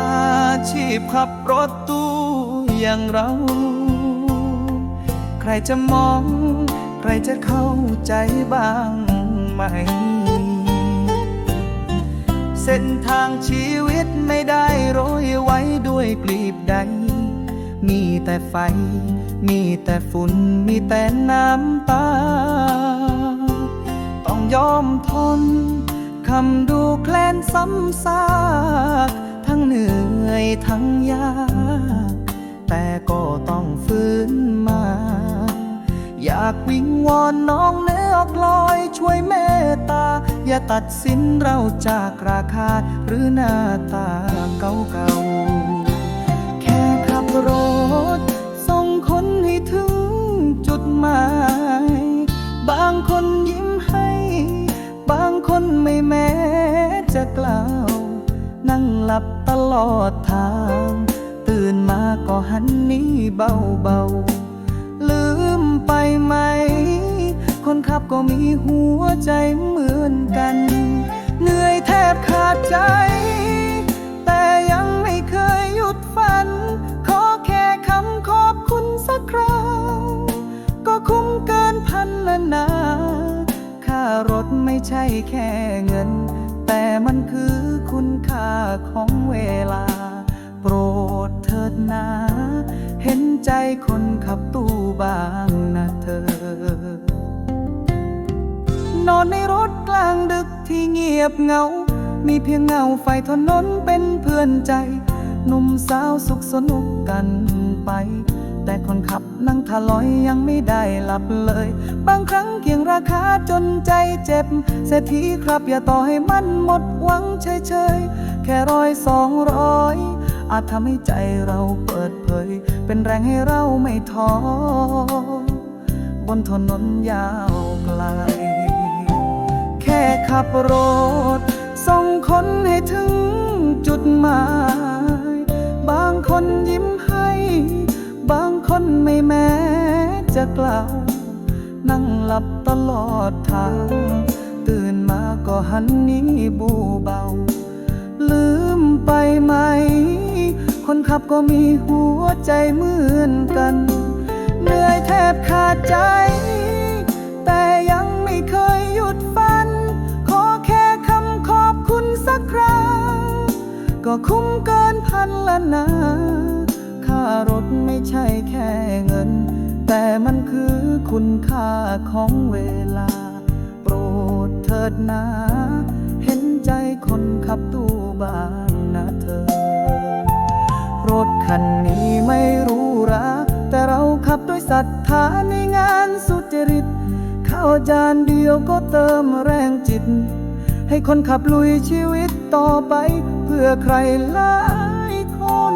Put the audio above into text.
อาชีพขับรถตู้อย่างเรา ใครจะมอง ใครจะเข้าใจบ้างไหม เส้นทางชีวิตไม่ได้โรย ไว้ด้วยกลีบใด มีแต่ไฟ มีแต่ฝุ่น มีแต่น้ำตา ต้องยอมทน คำดูแคลนซ้ำซาก ทั้งเหนื่อยทั้งยาก แต่ก็ต้องฟื้นมา อยากวิงวอนน้องเนื้อกลอยช่วยเมตตา อย่าตัดสินเราจากราคาหรือหน้าตา บางคนยิ้มให้ บางคนไม่แม้จะกล่าว นั่งหลับตลอดทาง ตื่นมาก็หันหนี้เบาๆ ลืมไปไหม คนขับก็มีหัวใจเหมือนกัน เหนื่อยแทบขาดใจ ใช่แค่เงิน แต่มันคือคุณค่าของเวลา โปรดเถิดนาเห็นใจคนขับตู้บ้างนะเธอ นอนในรถกลางดึกที่เงียบเหงา มีเพียงเงาไฟถนนเป็นเพื่อนใจ หนุ่มสาวสุขสนุกกันไป แต่คนขับนั่งทะลอยยังไม่ได้หลับเลย บางครั้งเกี่ยงราคาจนใจเจ็บ เศรษฐีครับอย่าต่อให้มันหมดหวังเฉยๆ แค่ร้อยสองร้อยอาจทำให้ใจเราเปิดเผย เป็นแรงให้เราไม่ท้อ บนถนนยาวไกล แค่ขับรถ ไม่แม้จะกล่าว นั่งหลับตลอดทาง ตื่นมาก็หันหนี้บูเบา ลืมไปไหม คนขับก็มีหัวใจเหมือนกัน เหนื่อยแทบขาดใจ แต่ยังไม่เคยหยุดฝัน ขอแค่คำขอบคุณสักครั้ง ก็คุ้มเกินพันละนา ใช่แค่เงิน แต่มันคือคุณค่าของเวลา โปรดเถิดนาเห็นใจคนขับตู้บ้างนะเธอ รถคันนี้ไม่รู้ราแต่เราขับด้วยศรัทธาในงานสุจริต ข้าวจานเดียวก็เติมแรงจิต ให้คนขับลุยชีวิตต่อไป เพื่อใครหลายคน